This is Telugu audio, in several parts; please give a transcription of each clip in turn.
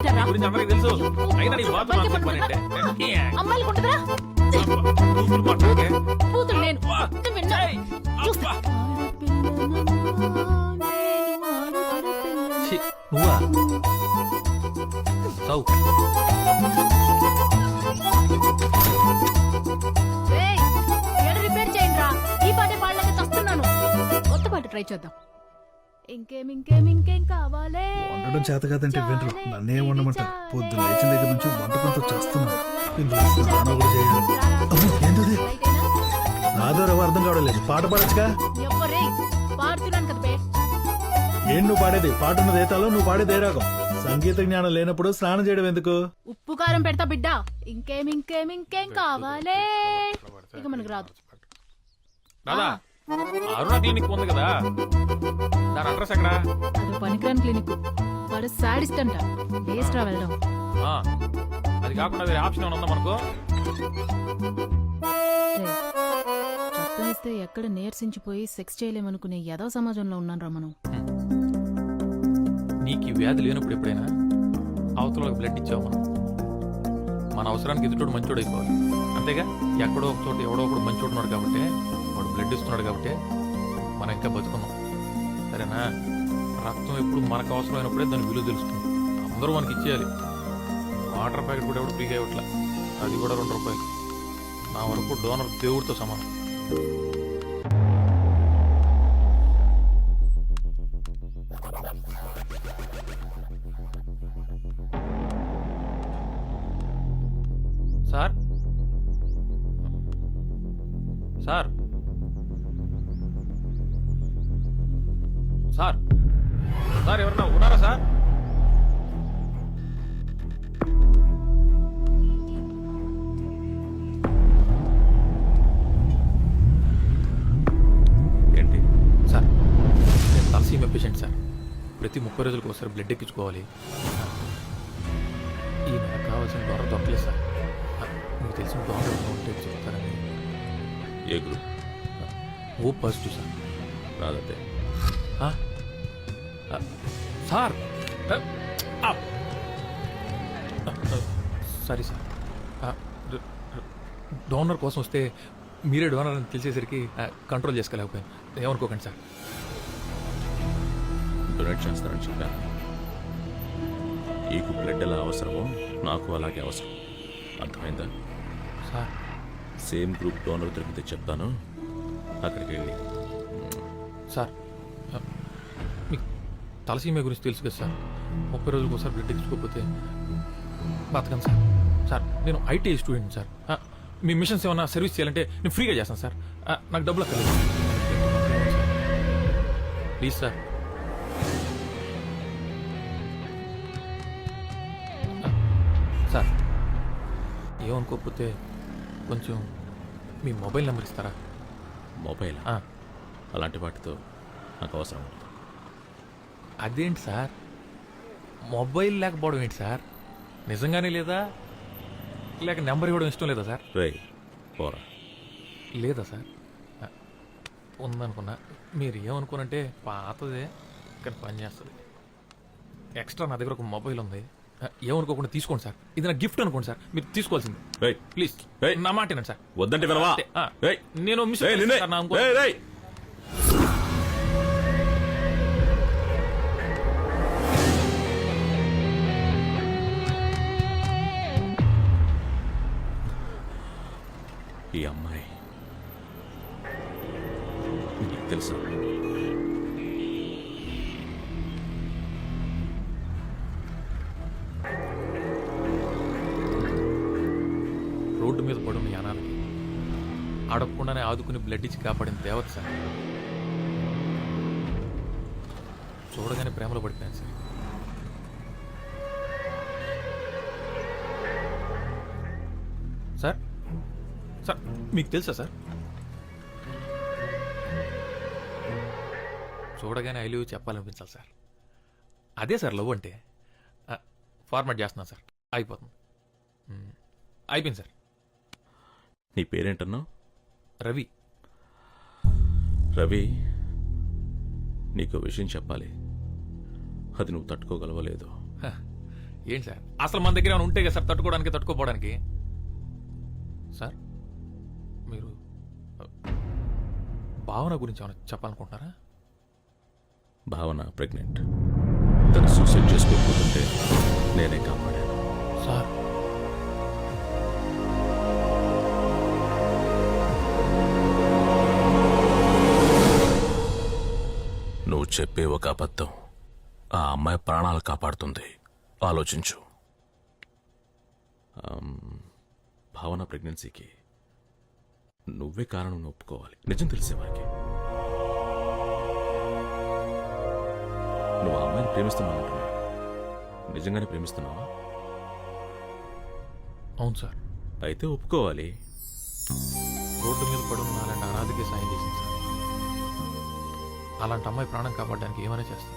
గురించి అందరికీ తెలుసు. అయినా నీ బాధ నాకు చెప్పానంటే అమ్మాయిలు ఉంటుందా కూతురు మాట్లాడకే కూతురు నేను. నువ్వా? ఏడ రిపేర్ చేయండి రా ఈ పాటే పాడలేక చస్తున్నాను కొత్త పాట ట్రై చేద్దాం. ఇంకేం ఇంకేం ఇంకేం కావాలే? వండడం చేత కాదంటే వినరు. నన్నే వండమంటారు. పొద్దున్న లేచిన దగ్గర నుంచి వంట పనితో చేస్తున్నాను ఏంటది? నాదో రవ్వ అర్థం కావడలేదు పాట పాడచ్చుగా? ఎవ్వరే పాడుతున్నాను కదా బే. ఏం నువ్వు పాడేది? పాట ఉన్నది తాళం? నువ్వు పాడేది ఏ రాగం? సంగీత జ్ఞానం లేనప్పుడు స్నానం చేయడం ఎందుకు? ఉప్పు కారం పెడతా బిడ్డ. ఇంకేం ఇంకేం ఇంకేం కావాలే. ఇక మనకు రాదు. దాదా అరుణ క్లినిక్ ఉంది కదా. దాని అడ్రస్ ఎక్కడా? అది పనికిరాని క్లినిక్. వాడు సాడిస్ట్ అంట వేస్ట్ రా వెళ్ళడం ఆ, అది కాకుండా వేరే ఆప్షన్ ఏమైనా ఉందా మనకు? రేయ్, ఎక్కడ నీరసించిపోయి సెక్స్ చేయలేమనుకునే యదో సమాజంలో ఉన్నాను రా మనం నీకు ఈ వ్యాధి లేనప్పుడు ఎప్పుడైనా అవతల బ్లడ్ ఇచ్చావు మనం? మన అవసరానికి ఎదుటోడు మంచోడు అయిపోవాలి అంతేగా ఎక్కడో ఒక చోట ఎవడో ఒకడు మంచోడు ఉన్నాడు కాబట్టి వాడు బ్లడ్ ఇస్తున్నాడు కాబట్టి మనం ఇంకా బతుకున్నాం. సరేనా? రక్తం ఎప్పుడు మనకు అవసరమైనప్పుడే దాని విలువ తెలుస్తుంది. అందరూ మనకి ఇచ్చేయాలి. వాటర్ ప్యాకెట్ కూడా ఎవడు ఫ్రీగా ఇవ్వట్లే. అది కూడా రెండు రూపాయలు. నా వరకు డోనర్ దేవుడితో సమానం. ముప్పై రోజులకు ఒకసారి బ్లడ్ ఎక్కించుకోవాలి. ఈ నెలకు కావాల్సిన డోనర్ దొరకలేదు సార్. మీకు తెలిసిన ఎవరైనా ఉంటే చెప్తారని. ఏ గ్రూప్ ఓ పాజిటివ్ సార్. రాదంటే సార్! Sorry sir. డోనర్ కోసం వస్తే మీరే డోనర్ అని తెలిసేసరికి కంట్రోల్ చేసుకోలేకపోయాను. ఏమనుకోకండి సార్. డొనేట్ చేస్తానని చెప్పాను. నీకు బ్లడ్ ఎలా అవసరమో నాకు అలాగే అవసరం. అర్థమైందా? సార్. సేమ్ గ్రూప్ డోనర్ దొరికితే చెప్తాను. అక్కడికి వెళ్ళి. సార్ మీకు తలసీమ గురించి తెలుసు కదా సార్. ముప్పై రోజులకు ఒకసారి బ్లడ్ ఎక్కించుకోకపోతే బతకను సార్. సార్ నేను ఐటీ స్టూడెంట్ సార్. మీ మిషన్స్ ఏమైనా సర్వీస్ చేయాలంటే నేను ఫ్రీగా చేస్తాను సార్. నాకు డబ్బులు అక్కర్లేదు. Please sir. ఏమనుకోకపోతే కొంచెం మీ మొబైల్ నెంబర్ ఇస్తారా? మొబైల్? ఆ, అలాంటి వాటితో నాకు అవసరం ఉండదు. అదేంటి సార్? మొబైల్ లేకపోవడం ఏంటి సార్? నిజంగానే లేదా? లేక నెంబర్ ఇవ్వడం ఇష్టం లేదా సార్? రేయ్ పోరా. లేదా సార్? ఆ, ఉందనుకున్నా. మీరు ఏమనుకోనంటే పాతదే కానీ పని చేస్తుంది. ఎక్స్ట్రా నా దగ్గర ఒక మొబైల్ ఉంది. ఏమనుకోకుండా తీసుకోండి సార్. ఇది నా గిఫ్ట్ అనుకోండి సార్. మీరు తీసుకోవాల్సింది. ప్లీజ్. నా మాట సార్. వద్దంటే వినవా? నేను మిస్ మీద పడున్న యానాలకి. అడగకుండానే ఆదుకుని బ్లడ్ ఇచ్చి కాపాడిన దేవత సార్. చూడగానే ప్రేమలో పడిపోయాను సార్. సార్? సార్ మీకు తెలుసా సార్? చూడగానే ఐ లీవ్ చెప్పాలనిపించాలి సార్. అదే సార్ లవ్ అంటే? ఫార్మాట్ చేస్తున్నాను సార్. అయిపోతుంది. అయిపోయింది సార్. నీ పేరేంటన్నావు రవి. రవి నీకు విషయం చెప్పాలి. అది నువ్వు తట్టుకోగలవో లేదో. హ, ఏంటి సార్? అసలు మన దగ్గర ఏమైనా ఉంటే కదా సార్ తట్టుకోవడానికి తట్టుకోపోవడానికి? సార్ మీరు భావన గురించి ఏమైనా చెప్పాలనుకుంటున్నారా? భావన ప్రెగ్నెంట్. తను సూసైడ్ చేసుకోకపోతుంటే నేనే కాపాడాను. సార్ చెప్పే ఒక అబద్ధం ఆ అమ్మాయి ప్రాణాలు కాపాడుతుంది. ఆలోచించు. భావన ప్రెగ్నెన్సీకి నువ్వే కారణం ఒప్పుకోవాలి. నిజం తెలిసేవారికి నువ్వు ఆ అమ్మాయిని ప్రేమిస్తున్నావు అంటున్నావు నిజంగానే ప్రేమిస్తున్నావా? అవును సార్. అయితే ఒప్పుకోవాలి. రోడ్డు మీద పడున్న అలాంటి అనాథకి సాయం చేసింది సార్. అలాంటి అమ్మాయి ప్రాణం కాపాడడానికి ఏమైనా చేస్తాను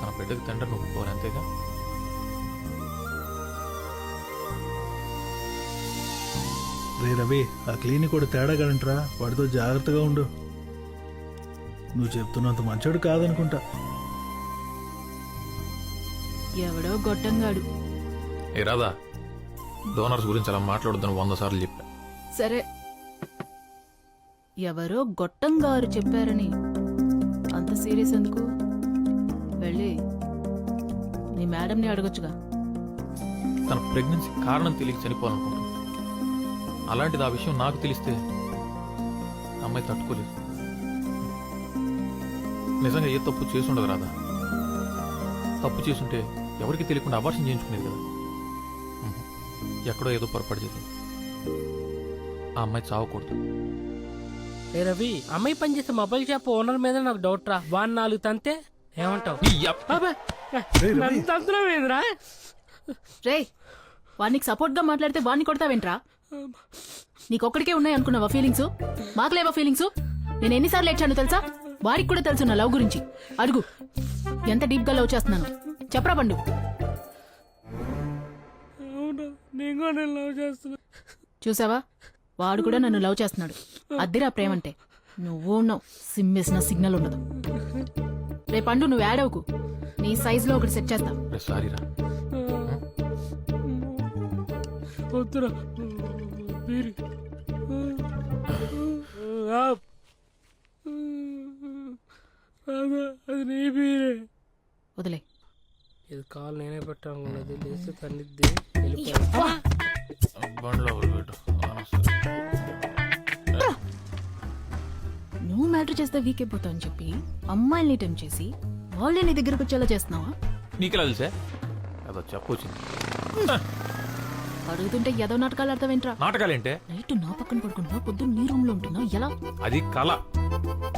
తన బిడ్డకి తండ్రిని ఒప్పుకోవాలి అంతేగా? రే రవి ఆ క్లినిక్ కూడా తేడా కదంట్రా వాడితో జాగ్రత్తగా ఉండు. నువ్వు చెప్తున్నంత మంచోడు కాదనుకుంటా. ఎవడో గొట్టంగాడు. ఏ రాదా డోనర్స్ గురించి అలా మాట్లాడొద్దని వంద సార్లు చెప్పా. సరే. ఎవరో గొట్టంగారు చెప్పారని. అంత సీరియస్ ఎందుకు? వెళ్ళి నీ మేడంని అడగొచ్చుగా. తన ప్రెగ్నెన్సీ కారణం తెలియక చనిపోవాలనుకుంటుంది. అలాంటిది ఆ విషయం నాకు తెలిస్తే అమ్మాయి తట్టుకోలేదు. నిజంగా ఏ తప్పు చేసి ఉండదు రాదా తప్పు చేసుంటే ఎవరికి తెలియకుండా అబార్షన్ చేయించుకునేది కదా. ఎక్కడో ఏదో పొరపాటు జరిగింది. ఆ అమ్మాయి చావకూడదు. ఏ రవి అమ్మాయి పనిచేసే మొబైల్ షాప్ ఓనర్ మీద నాకు డౌట్ రా. వాన్ నాలుగు తంతే ఏమంటావు. నన్ను ఏందిరా? రే సపోర్ట్గా మాట్లాడితే వాడిని కొడతావేంట్రా? నీకొక్కడికే ఉన్నాయి అనుకున్నావా ఫీలింగ్స్ మాకు లేవా ఫీలింగ్స్ నేను ఎన్నిసార్లు ఏడ్చాను తెలుసా? వాడికి కూడా తెలుసు నా లవ్ గురించి. అడుగు ఎంత డీప్గా లవ్ చేస్తున్నాను. చెప్పరా పండు. అవునా నేను కూడా నేను లవ్ చేస్తున్నా. చూసావా? వాడు కూడా నన్ను లవ్ చేస్తున్నాడు. అద్దిరా ప్రేమంటే. నువ్వు ఉన్నావు సిమ్మేసిన సిగ్నల్ ఉండదు. రే పండు నువ్వు యాడవుకు నీ సైజులో ఒకటి సెట్ చేస్తా. సారీ రా. వద్దురా. అదే, అది నీ బీరే వదిలే. ఇది కాల్ నేనే తన్నిద్ది. వెళ్ళిపోయా బండ్లో పెట్టు. నువ్వు మ్యాటర్ చేస్తే వీక్ అయిపోతావు అని చెప్పి అమ్మాయిల్ని టైం చేసి వాళ్ళే నీ దగ్గరకు వచ్చేలా చేస్తున్నావా? నీకెలా తెలుసా? అదో అడుగుతుంటే ఏదో నాటకాలు అర్థమేంట్రా నాటకాలేంటే? నైట్ నా పక్కన పడుకుంటున్నావు పొద్దున్న నీ రూమ్లో ఉంటున్నావు ఎలా? అది కళ.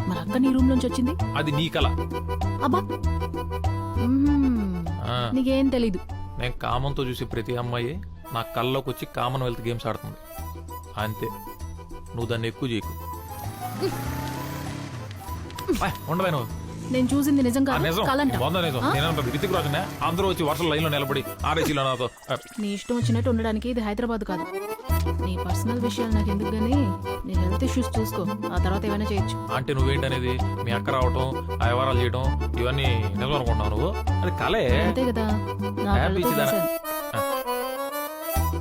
మరి అక్క నీ రూమ్ లోంచి వచ్చింది? అది నీ కళ. అబ్బా! మ్మ్. ఆ, నీకేం తెలీదు. నేను కామంతో చూసి ప్రతి అమ్మాయి నా కళ్ళలోకి వచ్చి కామన్వెల్త్ గేమ్స్ ఆడుతుంది. అంతే. నువ్వు దాన్ని ఎక్కువ చేయకు. ఉండవే నువ్వు. నేను చూసింది నిజం ఆ కాదు నిజం. కాలంట. వంద నిజం? నేనంటాను రితిక్ రాజునే? అందరూ వచ్చి వరుసలో లైన్లో నిలబడి ఆర్ఏసీలో నాతో ఆ, నీ ఇష్టం వచ్చినట్టు ఉండడానికి ఇది హైదరాబాద్ కాదు. నీ పర్సనల్ విషయాలు నాకు ఎందుకు గానీ నీ హెల్త్ ఇష్యూస్ చూసుకో. ఆ తర్వాత ఏమైనా చేయొచ్చు. అంటే నువ్వేంటనేది? మీ అక్క రావటం ఆ వ్యవహారాలు చేయడం ఇవన్నీ నిజం అనుకుంటున్నావు నువ్వు? అది కలే. అంతే కదా. నా హ్యాపీ కళ్ళతో ఇచ్చిదానా? చూశాను.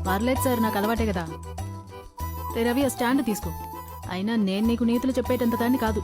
పర్లేదు సార్ నాకు అలవాటే కదా. రే రవి ఆ స్టాండ్ తీసుకో. అయినా నేను నీకు నీతులు చెప్పేటంత దాన్ని కాదు.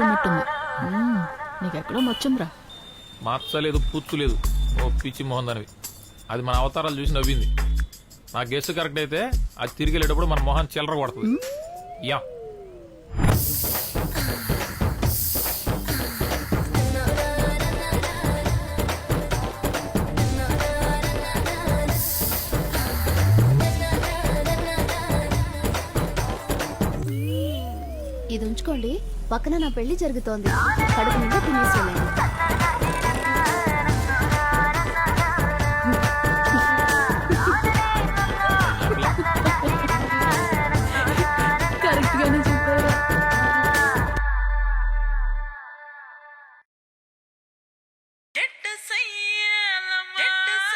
మ్మ్. నీకెక్కడో మచ్చుందిరా. మార్చలేదు పూర్చులేదు ఓ పిచ్చి మొహం దానివి. అది మన అవతారాలు చూసి నవ్వింది. నా గెస్ట్ కరెక్ట్ అయితే అది తిరిగి వెళ్ళేటప్పుడు మన మొహం చిల్లర కొడుతుంది. యా. ఉంచుకోండి పక్కన నా పెళ్ళి జరుగుతోంది. కడుపు నిండా